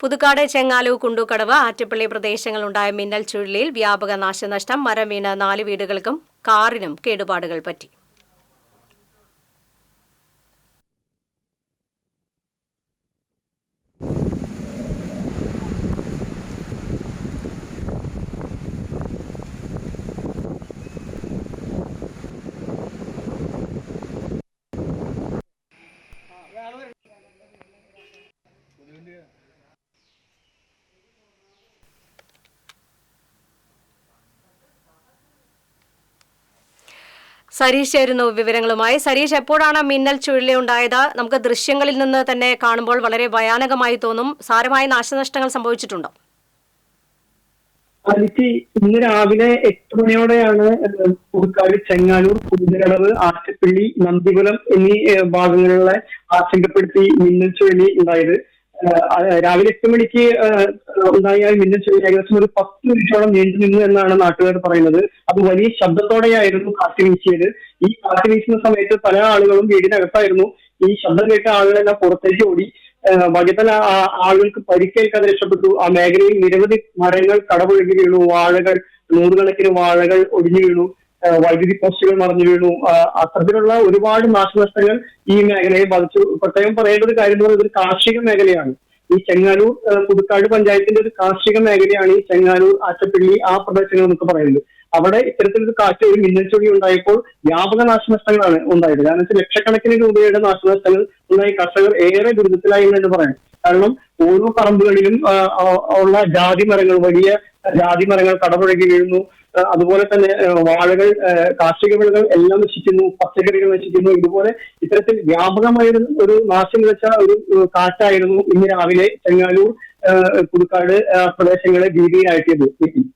പുതുക്കാട് ചെങ്ങാലു കുണ്ടുകടവ് ആറ്റപ്പള്ളി പ്രദേശങ്ങളുണ്ടായ മിന്നൽ ചുഴലിയിൽ വ്യാപക നാശനഷ്ടം. മരം വീണ് നാല് വീടുകൾക്കും കാറിനും കേടുപാടുകൾ പറ്റി. സരീഷ് ആയിരുന്നു വിവരങ്ങളുമായി. സരീഷ് എപ്പോഴാണ് മിന്നൽ ചുഴലി ഉണ്ടായത്? നമുക്ക് ദൃശ്യങ്ങളിൽ നിന്ന് തന്നെ കാണുമ്പോൾ വളരെ ഭയാനകമായി തോന്നും. സാരമായ നാശനഷ്ടങ്ങൾ സംഭവിച്ചിട്ടുണ്ടോ? അതിച്ച് ഇന്ന് രാവിലെ എട്ട് മണിയോടെയാണ് പുതുക്കാട് ചെങ്ങാനൂർ പുതുകടവ് ആറ്റപ്പള്ളി നന്ദിപുരം എന്നീ ഭാഗങ്ങളിലെ ആശങ്കപ്പെടുത്തി മിന്നൽ ചുഴലി ഉണ്ടായത്. രാവിലെ എട്ട് മണിക്ക് ഉണ്ടായാൽ ഉണ്ടായ മിന്നൽ ചുഴലി ഏകദേശം ഒരു പത്ത് മിനിറ്റോളം നീണ്ടു നിന്നു എന്നാണ് നാട്ടുകാർ പറയുന്നത്. അത് വലിയ ശബ്ദത്തോടെയായിരുന്നു കാറ്റ് വീശിയത്. ഈ കാറ്റ് വീശുന്ന സമയത്ത് പല ആളുകളും വീടിനകത്തായിരുന്നു. ഈ ശബ്ദം കേട്ട ആളുകളെല്ലാം പുറത്തേക്ക് ഓടി ഭാഗ്യത്തിൽ ആളുകൾക്ക് പരിക്കേൽക്കാതെ രക്ഷപ്പെട്ടു. ആ മേഖലയിൽ നിരവധി മരങ്ങൾ കടപുഴകി വീണു. വാഴകൾ നൂറുകണക്കിന് വാഴകൾ ഒടിഞ്ഞു വീണു. വൈദ്യുതി പോസ്റ്റുകൾ മറിഞ്ഞു വീണു. അത്തരത്തിലുള്ള ഒരുപാട് നാശനഷ്ടങ്ങൾ ഈ മേഖലയെ ബാധിച്ചു. പ്രത്യേകം പറയേണ്ട ഒരു കാര്യം എന്ന് ഇതൊരു കാർഷിക മേഖലയാണ്. ഈ ചെങ്ങാനൂർ പുതുക്കാട് പഞ്ചായത്തിന്റെ ഒരു കാർഷിക മേഖലയാണ് ഈ ചെങ്ങാനൂർ ആറ്റപ്പള്ളി ആ പ്രദേശങ്ങൾ എന്നൊക്കെ പറയുന്നത്. അവിടെ ഇത്തരത്തിലൊരു കാറ്റ് ഒരു മിന്നൽ ചൊടി ഉണ്ടായപ്പോൾ വ്യാപക നാശനഷ്ടങ്ങളാണ് ഉണ്ടായത്. കാരണം വെച്ചാൽ ലക്ഷക്കണക്കിന് രൂപയുടെ നാശനഷ്ടങ്ങൾ ഉണ്ടായി. കർഷകർ ഏറെ ദുരിതത്തിലായി എന്ന് പറയാം കാരണം ഓരോ പറമ്പുകളിലും ഉള്ള ജാതി മരങ്ങൾ വലിയ ജാതി മരങ്ങൾ കടപുഴകി വീഴുന്നു. അതുപോലെ തന്നെ വാഴകൾ കാർഷിക വിളകൾ എല്ലാം നശിക്കുന്നു പച്ചക്കറികൾ നശിക്കുന്നു. ഇതുപോലെ ഇത്തരത്തിൽ വ്യാപകമായ ഒരു- നാശം വിതച്ച ഒരു കാറ്റായിരുന്നു ഇന്ന് രാവിലെ ചെങ്ങാലൂർ പുതുക്കാട് പ്രദേശങ്ങളെ ഭീതിയിലാക്കിയത്